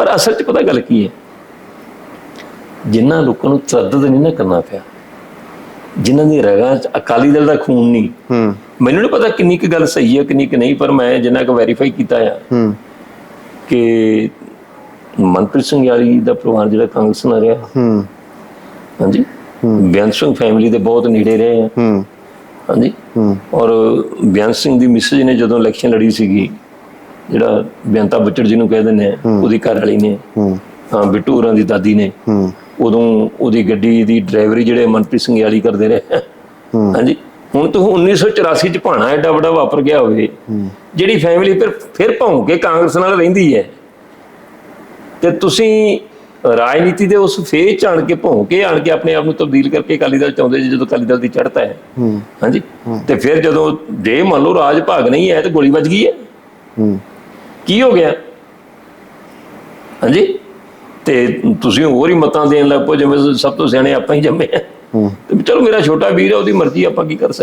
ਪਰ ਅਸਲ 'ਚ ਪਤਾ ਗੱਲ ਕੀ ਹੈ? ਜਿਨ੍ਹਾਂ ਲੋਕਾਂ ਨੂੰ ਤਰਦਦ ਨਹੀਂ ਨਾ ਕਰਨਾ ਪਿਆ ਜਿਨ੍ਹਾਂ ਦੀ ਰਗਾਂ 'ਚ ਅਕਾਲੀ ਦਲ ਦਾ ਖੂਨ ਨਹੀਂ ਹੂੰ। ਮੈਨੂੰ ਨਹੀਂ ਪਤਾ ਕਿੰਨੀ ਕੁ ਗੱਲ ਸਹੀ ਹੈ ਕਿੰਨੀ ਕੁ ਨਹੀਂ ਪਰ ਮੈਂ ਜਿੰਨਾ ਕੁ ਵੈਰੀਫਾਈ ਕੀਤਾ ਆ ਹੂੰ। ਕਿ ਮਨਪ੍ਰੀਤ ਸਿੰਘ ਯਾਰੀ ਦਾ ਪਰਿਵਾਰ ਜਿਹੜਾ ਕਾਂਗਰਸ ਨਾਲ ਰਿਹਾ। ਹੂੰ। ਹਾਂਜੀ? ਬਿਆਨ ਸਿੰਘ ਫੈਮਿਲੀ ਦੇ ਬਹੁਤ ਨੇੜੇ ਰਹੇ ਆ। ਹੂੰ। ਹਾਂਜੀ? ਹੂੰ। ਔਰ ਬਿਆਨ ਸਿੰਘ ਦੀ ਮਿਸਿਸ ਨੇ ਜਦੋਂ ਇਲੈਕਸ਼ਨ ਲੜੀ ਸੀਗੀ ਜਿਹੜਾ ਬੇਅੰਤਾ ਬੱਚੜ ਜੀ ਨੂੰ ਕਹਿ ਦਿੰਦੇ ਆ ਉਹਦੀ ਘਰ ਵਾਲੀ ਨੇ ਹੂੰ। ਬਿੱਟੂ ਹੋਰਾਂ ਦੀ ਦਾਦੀ ਨੇ ਹੂੰ। ਉਦੋਂ ਉਹਦੀ ਗੱਡੀ ਦੀ ਡਰਾਈਵਰੀ ਜਿਹੜੇ ਮਨਪ੍ਰੀਤ ਸਿੰਘ ਯਾਲੀ ਕਰਦੇ ਰਹੇ। ਹਾਂਜੀ ਹੁਣ ਤੋਂ 1984 ਚ ਭਾਣਾ ਐਡਾ ਵੱਡਾ ਵਾਪਰ ਗਿਆ ਹੋਵੇ ਜਿਹੜੀ ਫੈਮਿਲੀ ਫਿਰ ਫਿਰ ਭੌਂ ਕੇ ਕਾਂਗਰਸ ਨਾਲ ਰਹਿੰਦੀ ਹੈ। ਤੇ ਤੁਸੀਂ ਰਾਜਨੀਤੀ ਦੇ ਉਸ ਫੇਜ਼ ਚ ਆਣ ਕੇ ਭੌਂ ਕੇ ਆਣ ਕੇ ਆਪਣੇ ਆਪ ਨੂੰ ਤਬਦੀਲ ਕਰਕੇ ਅਕਾਲੀ ਦਲ ਚਾਹੁੰਦੇ ਜੀ ਜਦੋਂ ਅਕਾਲੀ ਦਲ ਦੀ ਚੜ੍ਹਤਾ ਹੈ। ਹਾਂਜੀ ਤੇ ਫਿਰ ਜਦੋਂ ਜੇ ਮੰਨ ਲਓ ਰਾਜ ਭਾਗ ਨਹੀਂ ਹੈ ਤੇ ਗੋਲੀ ਵੱਜ ਗਈ ਹੂੰ। ਕੀ ਹੋ ਗਿਆ? ਹਾਂਜੀ? ਤੇ ਤੁਸੀਂ ਹੋਰ ਹੀ ਮਤਾਂ ਦੇਣ ਲੱਗ ਪਓ ਜਿਵੇਂ ਸਭ ਤੋਂ ਸਿਆਣੇ ਆਪਾਂ ਹੀ ਜੰਮੇ ਆ। ਤੇ ਚਲੋ ਮੇਰਾ ਛੋਟਾ ਵੀਰ ਹੈ ਉਹਦੀ ਮਰਜ਼ੀ ਆਪਾਂ ਕੀ ਕਰ ਸਕਦੇ?